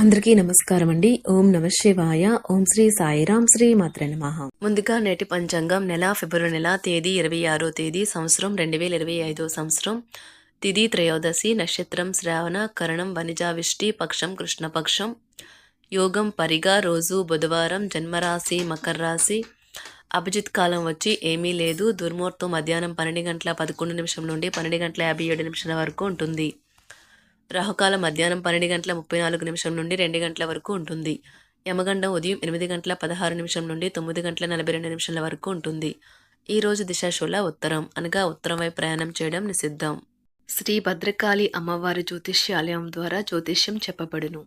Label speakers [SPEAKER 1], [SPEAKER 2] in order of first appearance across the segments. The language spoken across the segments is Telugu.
[SPEAKER 1] అందరికీ నమస్కారం అండి ఓం నమ శివాయ. ఓం శ్రీ సాయిరాం శ్రీ మాత్ర నమః. ముందుగా నేటి పంచాంగం నెల ఫిబ్రవరి నెల తేదీ ఇరవై ఆరో తేదీ సంవత్సరం రెండు వేల ఇరవై ఐదో సంవత్సరం. తిది త్రయోదశి నక్షత్రం శ్రావణ కరణం వనిజావిష్టి పక్షం కృష్ణపక్షం. యోగం పరిగా రోజు బుధవారం జన్మరాశి మకర రాశి అభిజిత్ కాలం వచ్చి ఏమీ లేదు. దుర్ముహూర్తం మధ్యాహ్నం పన్నెండు గంటల పదకొండు నిమిషం నుండి పన్నెండు గంటల యాభై ఏడు నిమిషాల వరకు ఉంటుంది. రాహుకాల మధ్యాహ్నం పన్నెండు గంటల ముప్పై నాలుగు నిమిషం నుండి రెండు గంటల వరకు ఉంటుంది. యమగండం ఉదయం ఎనిమిది గంటల పదహారు నిమిషం నుండి తొమ్మిది గంటల నలభై రెండు నిమిషాల వరకు ఉంటుంది. ఈ రోజు దిశాశూల ఉత్తరం. అనగా ఉత్తరం వైపు ప్రయాణం చేయడం నిషిద్ధం. శ్రీ భద్రకాళి అమ్మవారి జ్యోతిష్యాలయం ద్వారా జ్యోతిష్యం చెప్పబడును.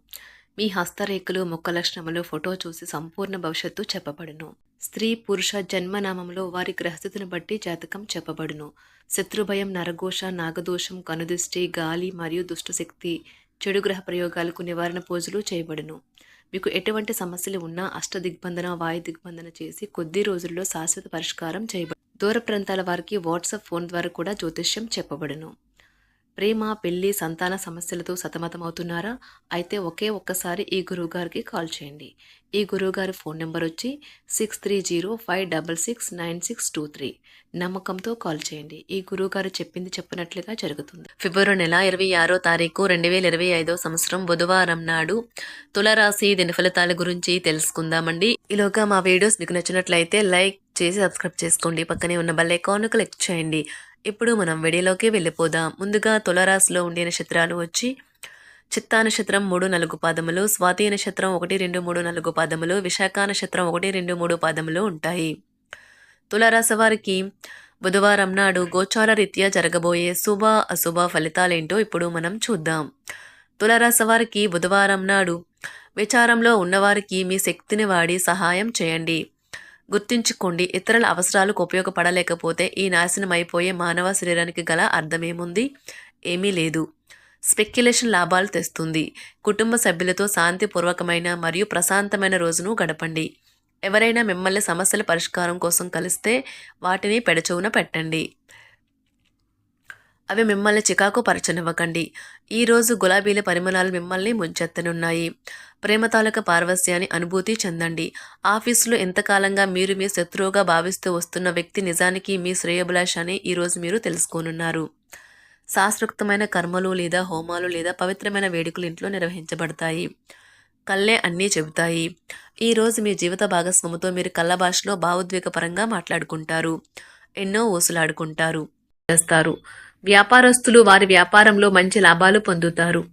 [SPEAKER 1] మీ హస్తరేఖలు ముఖ లక్షణములు ఫోటో చూసి సంపూర్ణ భవిష్యత్తు చెప్పబడును. స్త్రీ పురుష జన్మనామంలో వారి గ్రహస్థితిని బట్టి జాతకం చెప్పబడును. శత్రుభయం నరఘోష నాగదోషం కనుదృష్టి గాలి మరియు దుష్టశక్తి చెడు గ్రహ ప్రయోగాలకు నివారణ పూజలు చేయబడును. మీకు ఎటువంటి సమస్యలు ఉన్నా అష్ట దిగ్బంధన వాయు దిగ్బంధన చేసి కొద్ది రోజుల్లో శాశ్వత పరిష్కారం చేయబడు దూర ప్రాంతాల వారికి వాట్సాప్ ఫోన్ ద్వారా కూడా జ్యోతిష్యం చెప్పబడును. ప్రేమ పెళ్ళి సంతాన సమస్యలతో సతమతమవుతున్నారా? అయితే ఒకే ఒక్కసారి ఈ గురువుగారికి కాల్ చేయండి. ఈ గురువుగారి ఫోన్ నెంబర్ వచ్చి six three zero five double six nine six two three నమ్మకంతో కాల్ చేయండి. ఈ గురువుగారు చెప్పింది చెప్పినట్లుగా జరుగుతుంది. ఫిబ్రవరి నెల ఇరవై ఆరో తారీఖు రెండు వేల ఇరవై ఐదో సంవత్సరం బుధవారం నాడు తులరాశి దిన ఫలితాల గురించి తెలుసుకుందామండి. ఈలోగా మా వీడియోస్ మీకు నచ్చినట్లయితే లైక్ చేసి సబ్స్క్రైబ్ చేసుకోండి. పక్కనే ఉన్న బెల్ ఐకాన్ క్లిక్ చేయండి. ఇప్పుడు మనం వెడిలోకి వెళ్ళిపోదాం. ముందుగా తులరాశిలో ఉండే నక్షత్రాలు వచ్చి చిత్తా నక్షత్రం మూడు నాలుగు పాదములు స్వాతి నక్షత్రం ఒకటి రెండు మూడు నాలుగు పాదములు విశాఖ నక్షత్రం ఒకటి రెండు మూడు పాదములు ఉంటాయి. తులరాశి వారికి బుధవారం నాడు గోచార రీత్యా జరగబోయే శుభ అశుభ ఫలితాలేంటో ఇప్పుడు మనం చూద్దాం. తులరాశి వారికి బుధవారం నాడు విచారంలో ఉన్నవారికి మీ శక్తిని వాడి సహాయం చేయండి. గుర్తించుకోండి. ఇతరుల అవసరాలకు ఉపయోగపడలేకపోతే ఈ నాశనం అయిపోయే మానవ శరీరానికి గల అర్థమేముంది? ఏమీ లేదు. స్పెక్యులేషన్ లాభాలు తెస్తుంది. కుటుంబ సభ్యులతో శాంతిపూర్వకమైన మరియు ప్రశాంతమైన రోజును గడపండి. ఎవరైనా మిమ్మల్ని సమస్యల పరిష్కారం కోసం కలిస్తే వాటిని పెడచవున పెట్టండి. అవి మిమ్మల్ని చికాకు పరచనివ్వకండి. ఈరోజు గులాబీల పరిమళాలు మిమ్మల్ని ముంచెత్తనున్నాయి. ప్రేమ తాలూక పార్వస్యాన్ని అనుభూతి చెందండి. ఆఫీసులో ఎంతకాలంగా మీరు మీ శత్రువుగా భావిస్తూ వస్తున్న వ్యక్తి నిజానికి మీ శ్రేయభిలాష అని ఈరోజు మీరు తెలుసుకోనున్నారు. శాస్త్రోక్తమైన కర్మలు లేదా హోమాలు లేదా పవిత్రమైన వేడుకలు ఇంట్లో నిర్వహించబడతాయి. కళ్ళే అన్నీ చెబుతాయి. ఈరోజు మీ జీవిత భాగస్వామితో మీరు కళ్ళ భాషలో భావోద్వేగపరంగా మాట్లాడుకుంటారు. ఎన్నో ఊసులాడుకుంటారు. చేస్తారు. వ్యాపారస్తులు వారి వ్యాపారంలో మంచి లాభాలు పొందుతారు.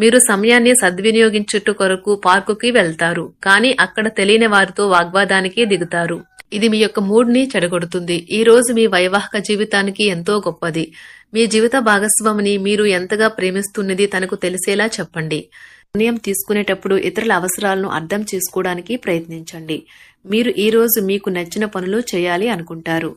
[SPEAKER 1] మీరు సమయాన్ని సద్వినియోగించుట కొరకు పార్కుకి వెళ్తారు కానీ అక్కడ తెలియని వారితో వాగ్వాదానికి దిగుతారు. ఇది మీ యొక్క మూడ్ని చెడగొడుతుంది. ఈ రోజు మీ వైవాహిక జీవితానికి ఎంతో గొప్పది. మీ జీవిత భాగస్వామిని మీరు ఎంతగా ప్రేమిస్తున్నది తనకు తెలిసేలా చెప్పండి. నిర్ణయం తీసుకునేటప్పుడు ఇతరుల అవసరాలను అర్థం చేసుకోవడానికి ప్రయత్నించండి. మీరు ఈ రోజు మీకు నచ్చిన పనులు చేయాలి అనుకుంటారు.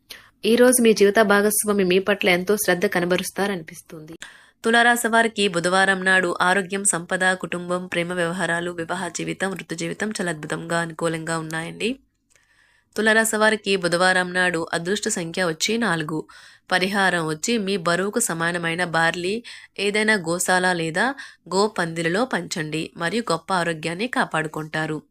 [SPEAKER 1] ఈ రోజు మీ జీవిత భాగస్వామి మీ పట్ల ఎంతో శ్రద్ధ కనబరుస్తారనిపిస్తుంది. తులారాశి వారికి బుధవారం నాడు ఆరోగ్యం సంపద కుటుంబం ప్రేమ వ్యవహారాలు వివాహ జీవితం వృత్తి జీవితం చాలా అద్భుతంగా అనుకూలంగా ఉన్నాయండి. తులారాశి వారికి బుధవారం నాడు అదృష్ట సంఖ్య వచ్చి నాలుగు. పరిహారం వచ్చి మీ బరువుకు సమానమైన బార్లీ ఏదైనా గోశాల లేదా గో పందిలలో పంచండి. మరియు గొప్ప ఆరోగ్యాన్ని కాపాడుకుంటారు.